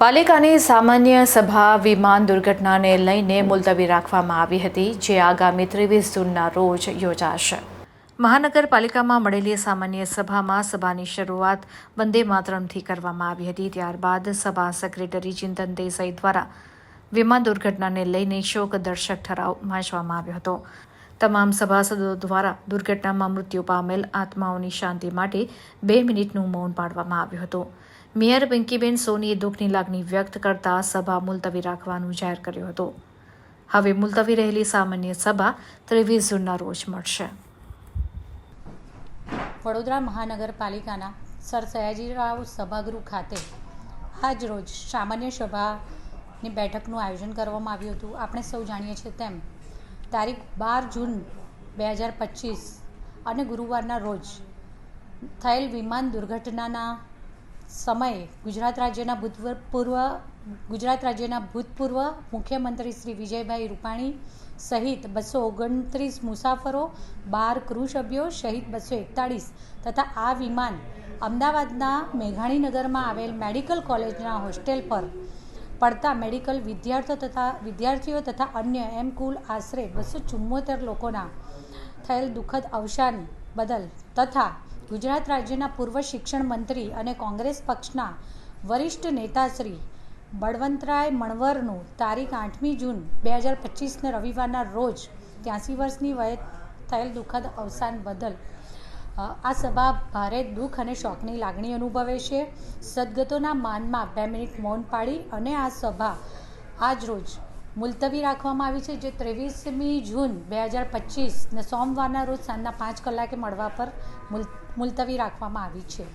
પાલિકાની સામાન્ય સભા વિમાન દુર્ઘટનાને લઈને મુલતવી રાખવામાં આવી હતી, જે આગામી ત્રેવીસ જૂનના રોજ યોજાશે. મહાનગરપાલિકામાં મળેલી સામાન્ય સભામાં સભાની શરૂઆત વંદે માતરમથી કરવામાં આવી હતી. ત્યારબાદ સભા સેક્રેટરી ચિંતન દેસાઈ દ્વારા વિમાન દુર્ઘટનાને લઈને શોક દર્શક ઠરાવ વાંચવામાં આવ્યો હતો. તમામ સભાસદો દ્વારા દુર્ઘટનામાં મૃત્યુ પામેલ આત્માઓની શાંતિ માટે બે મિનિટનું મૌન પાડવામાં આવ્યું હતું. મેયર પિંકીબેન સોનીએ દુઃખની લાગણી વ્યક્ત કરતા સભા મુલતવી રાખવાનું જાહેર કર્યું હતું. હવે મુલતવી રહેલી સામાન્ય સભા ત્રેવીસ જૂનના રોજ મળશે. વડોદરા મહાનગરપાલિકાના સર સયાજીરાવ સભાગૃહ ખાતે આજ રોજ સામાન્ય સભાની બેઠકનું આયોજન કરવામાં આવ્યું હતું. આપણે સૌ જાણીએ છીએ તેમ તારીખ બાર જૂન બે હજાર પચીસ અને ગુરુવારના રોજ થયેલ વિમાન દુર્ઘટનાના સમયે ગુજરાત રાજ્યના ભૂતપૂર્વ ગુજરાત રાજ્યના ભૂતપૂર્વ મુખ્યમંત્રી શ્રી વિજયભાઈ રૂપાણી સહિત બસો ઓગણત્રીસ મુસાફરો, બાર ક્રૂ સભ્યો સહિત બસો એકતાળીસ તથા આ વિમાન અમદાવાદના મેઘાણીનગરમાં આવેલ મેડિકલ કોલેજના હોસ્ટેલ પર પડતા મેડિકલ વિદ્યાર્થીઓ તથા વિદ્યાર્થીઓ તથા અન્ય એમ કુલ આશરે બસો ચુમ્મોતેર લોકોના થયેલ દુઃખદ અવસાન બદલ તથા ગુજરાત રાજ્યના પૂર્વ શિક્ષણ મંત્રી અને કોંગ્રેસ પક્ષના વરિષ્ઠ નેતા શ્રી બળવંતરાય મણવરનું તારીખ આઠમી જૂન બે હજાર પચીસને રવિવારના રોજ ત્યાંસી વર્ષની વયે થયેલ દુઃખદ અવસાન બદલ આ સભા ભારે દુઃખ અને શોકની લાગણી અનુભવે છે. સદગતોના માનમાં બે મિનિટ મૌન પાડી અને આ સભા આજ રોજ મુલતવી રાખવામાં આવી છે, જે ત્રેવીસમી જૂન બે હજાર પચીસને સોમવારના રોજ સાંજના પાંચ કલાકે મળવા પર મુલ, મુલતવી રાખવામાં આવી છે.